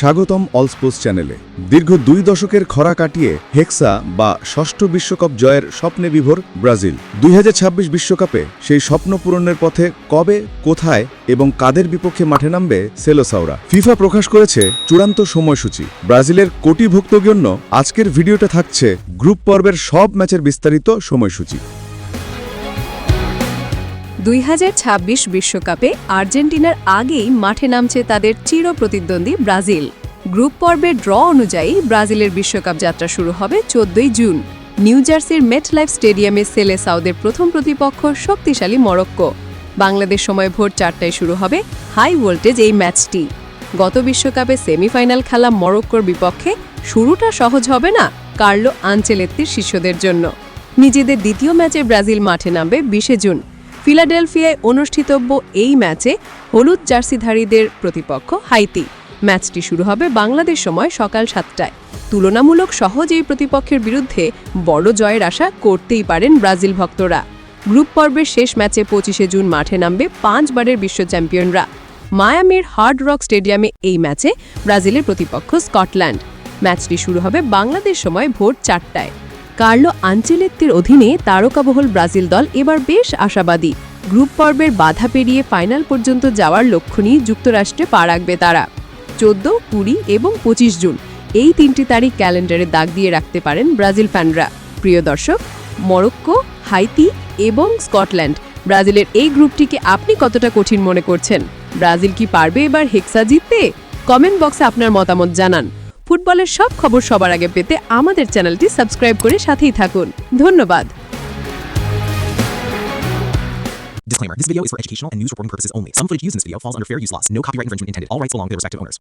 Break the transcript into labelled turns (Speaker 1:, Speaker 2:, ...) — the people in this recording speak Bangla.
Speaker 1: স্বাগতম অল স্পোর্টস চ্যানেলে। দীর্ঘ দুই দশকের খরা কাটিয়ে হেক্সা বা ষষ্ঠ বিশ্বকাপ জয়ের স্বপ্নে বিভোর ব্রাজিল। দুই বিশ্বকাপে সেই স্বপ্ন পূরণের পথে কবে, কোথায় এবং কাদের বিপক্ষে মাঠে নামবে সেলোসাওরা? ফিফা প্রকাশ করেছে চূড়ান্ত সময়সূচি। ব্রাজিলের কোটিভুক্ত জন্য আজকের ভিডিওটা থাকছে গ্রুপ পর্বের সব ম্যাচের বিস্তারিত সময়সূচি।
Speaker 2: দুই বিশ্বকাপে আর্জেন্টিনার আগেই মাঠে নামছে তাদের চির প্রতিদ্বন্দ্বী ব্রাজিল। গ্রুপ পর্বের ড্র অনুযায়ী ব্রাজিলের বিশ্বকাপ যাত্রা শুরু হবে চোদ্দই জুন। নিউ জার্সির মেটলাইফ স্টেডিয়ামে সেলে সাউদের প্রথম প্রতিপক্ষ শক্তিশালী মরক্কো। বাংলাদেশ সময় ভোর চারটায় শুরু হবে হাই ভোল্টেজ এই ম্যাচটি। গত বিশ্বকাপে সেমিফাইনাল খেলা মরক্কোর বিপক্ষে শুরুটা সহজ হবে না কার্লো আঞ্চেলেত্তির শিষ্যদের জন্য। নিজেদের দ্বিতীয় ম্যাচে ব্রাজিল মাঠে নামবে বিশে জুন। ফিলাডেলফিয়ায় অনুষ্ঠিতব্য এই ম্যাচে হলুদ জার্সিধারীদের প্রতিপক্ষ হাইতি। ম্যাচটি শুরু হবে বাংলাদেশ সময় সকাল সাতটায়। তুলনামূলক সহজ এই প্রতিপক্ষের বিরুদ্ধে বড় জয়ের আশা করতেই পারেন ব্রাজিল ভক্তরা। গ্রুপ পর্বের শেষ ম্যাচে পঁচিশে জুন মাঠে নামবে পাঁচবারের বিশ্ব চ্যাম্পিয়নরা। মায়ামির হার্ড রক স্টেডিয়ামে এই ম্যাচে ব্রাজিলের প্রতিপক্ষ স্কটল্যান্ড। ম্যাচটি শুরু হবে বাংলাদেশ সময় ভোর চারটায়। কার্লো আঞ্চেলেত্তির অধীনে তারকাবহল ব্রাজিল দল এবার বেশ আশাবাদী। গ্রুপ পর্বের বাধা পেরিয়ে ফাইনাল পর্যন্ত যাওয়ার লক্ষ্য নিয়ে যুক্তরাষ্ট্রে পা রাখবে তারা। চোদ্দ, কুড়ি এবং পঁচিশ জুন এই তিনটি তারিখ ক্যালেন্ডারে দাগ দিয়ে রাখতে পারেন ব্রাজিল ফ্যানরা। প্রিয় দর্শক, মরক্কো, হাইতি এবং স্কটল্যান্ড ব্রাজিলের এই গ্রুপটিকে আপনি কতটা কঠিন মনে করছেন? ব্রাজিল কি পারবে এবার হেক্সা জিততে? কমেন্ট বক্সে আপনার মতামত জানান। ফুটবলের সব খবর সবার আগে পেতে আমাদের চ্যানেলটি সাবস্ক্রাইব করে সাথেই থাকুন ধন্যবাদ
Speaker 3: Disclaimer This video is for educational and news reporting purposes only. Some footage used in this video falls under fair use laws. No copyright infringement intended. All rights belong to their respective owners.